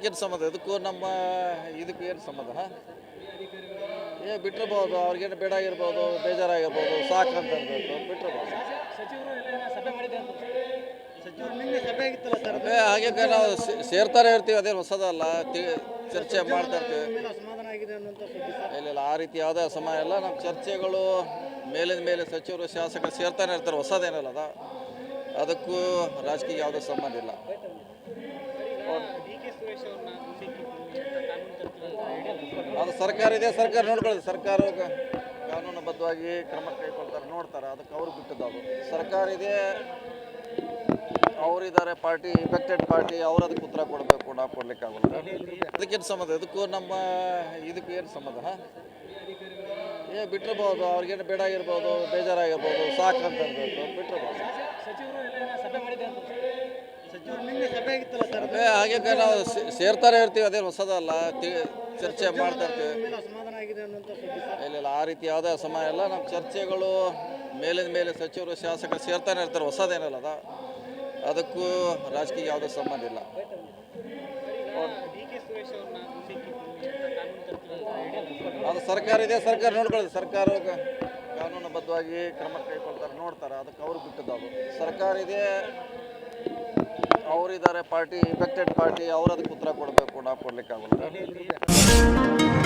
ಅದಕ್ಕೇನು ಸಂಬಂಧ ಇದಕ್ಕೂ ನಮ್ಮ ಇದಕ್ಕೂ ಏನು ಸಂಬಂಧ? ಏ ಬಿಟ್ಟಿರ್ಬೋದು ಅವ್ರಿಗೇನು ಬೇಡ ಆಗಿರ್ಬೋದು ಬೇಜಾರಾಗಿರ್ಬೋದು ಸಾಕು ಅಂತ ಬಿಟ್ಟಿರ್ಬೋದು. ಅದೇ ಹಾಗೆ ನಾವು ಸೇರ್ತಾರೆ ಸೇರ್ತಾನೆ ಇರ್ತೀವಿ ಅದೇನು ಹೊಸದಲ್ಲ ಚರ್ಚೆ ಮಾಡ್ತಾ ಇರ್ತೀವಿ. ಇಲ್ಲ ಇಲ್ಲ ಆ ರೀತಿ ಯಾವುದೇ ಸಮಯ ಇಲ್ಲ ನಮ್ಮ ಚರ್ಚೆಗಳು ಮೇಲಿನ ಮೇಲೆ ಸಚಿವರು ಶಾಸಕರು ಸೇರ್ತಾನೆ ಇರ್ತಾರೆ ಹೊಸದೇನಲ್ಲ ಅದ. ಅದಕ್ಕೂ ರಾಜಕೀಯ ಯಾವುದೇ ಸಂಬಂಧ ಇಲ್ಲ. ಸರ್ಕಾರ ಇದೆ, ಸರ್ಕಾರ ನೋಡ್ಕೊಳ್ಳಿ ಸರ್ಕಾರ ಕಾನೂನುಬದ್ಧವಾಗಿ ಕ್ರಮ ಕೈಗೊಳ್ತಾರೆ, ನೋಡ್ತಾರೆ. ಅದಕ್ಕೆ ಅವ್ರು ಬಿಟ್ಟದ್ದು ಅದು. ಸರ್ಕಾರ ಇದೆ ಅವರಿದ್ದಾರೆ ಪಾರ್ಟಿ ಇಫೆಕ್ಟೆಡ್ ಪಾರ್ಟಿ ಅವ್ರು ಅದಕ್ಕೆ ಉತ್ತರ ಕೊಡಬೇಕು, ನಾವು ಕೊಡ್ಲಿಕ್ಕೆ ಆಗೋಲ್ಲ. ಅದಕ್ಕೇನು ಸಂಬಂಧ ಇದಕ್ಕೂ ನಮ್ಮ, ಇದಕ್ಕೂ ಏನು ಸಂಬಂಧ ಏ, ಬಿಟ್ಟಿರ್ಬೋದು. ಅವ್ರಿಗೇನು ಬೇಡ ಆಗಿರ್ಬೋದು, ಬೇಜಾರಾಗಿರ್ಬೋದು, ಸಾಕು ಅಂತ ಅನ್ಬೇಕು ಬಿಟ್ಟಿರ್ಬೋದು. ಹಾಗೆ ನಾವು ಸೇರ್ತಾರೆ ಇರ್ತೀವಿ ಅದೇ ಹೊಸದಲ್ಲ ಚರ್ಚೆ ಮಾಡ್ತಾ ಇರ್ತೀವಿ. ಇಲ್ಲ ಇಲ್ಲ ಆ ರೀತಿ ಯಾವುದೇ ಸಮಯ ಇಲ್ಲ. ನಮ್ಮ ಚರ್ಚೆಗಳು ಮೇಲಿನ ಮೇಲೆ ಸಚಿವರು ಶಾಸಕರು ಸೇರ್ತಾನೆ ಇರ್ತಾರೆ ಹೊಸದೇನಲ್ಲ ಅದ. ಅದಕ್ಕೂ ರಾಜಕೀಯ ಯಾವುದೇ ಸಂಬಂಧ ಇಲ್ಲ. ಅದು ಸರ್ಕಾರ ಇದೆ ಸರ್ಕಾರ ನೋಡ್ಕೊಳ್ಳಿ. ಸರ್ಕಾರ ಕಾನೂನುಬದ್ಧವಾಗಿ ಕ್ರಮ ಕೈಗೊಳ್ತಾರೆ ನೋಡ್ತಾರೆ. ಅದಕ್ಕೆ ಅವ್ರಿಗೆ ಬಿಟ್ಟದ್ದು ಅದು. ಸರ್ಕಾರ ಇದೆ ಅವರಿದ್ದಾರೆ ಪಾರ್ಟಿ ಇಫೆಕ್ಟೆಡ್ ಪಾರ್ಟಿ ಅವ್ರದ್ದು ಅದಕ್ಕೆ ಉತ್ತರ ಕೊಡಬೇಕು ನಾವು ಕೊಡ್ಲಿಕ್ಕೆ ಆಗೋಲ್ಲ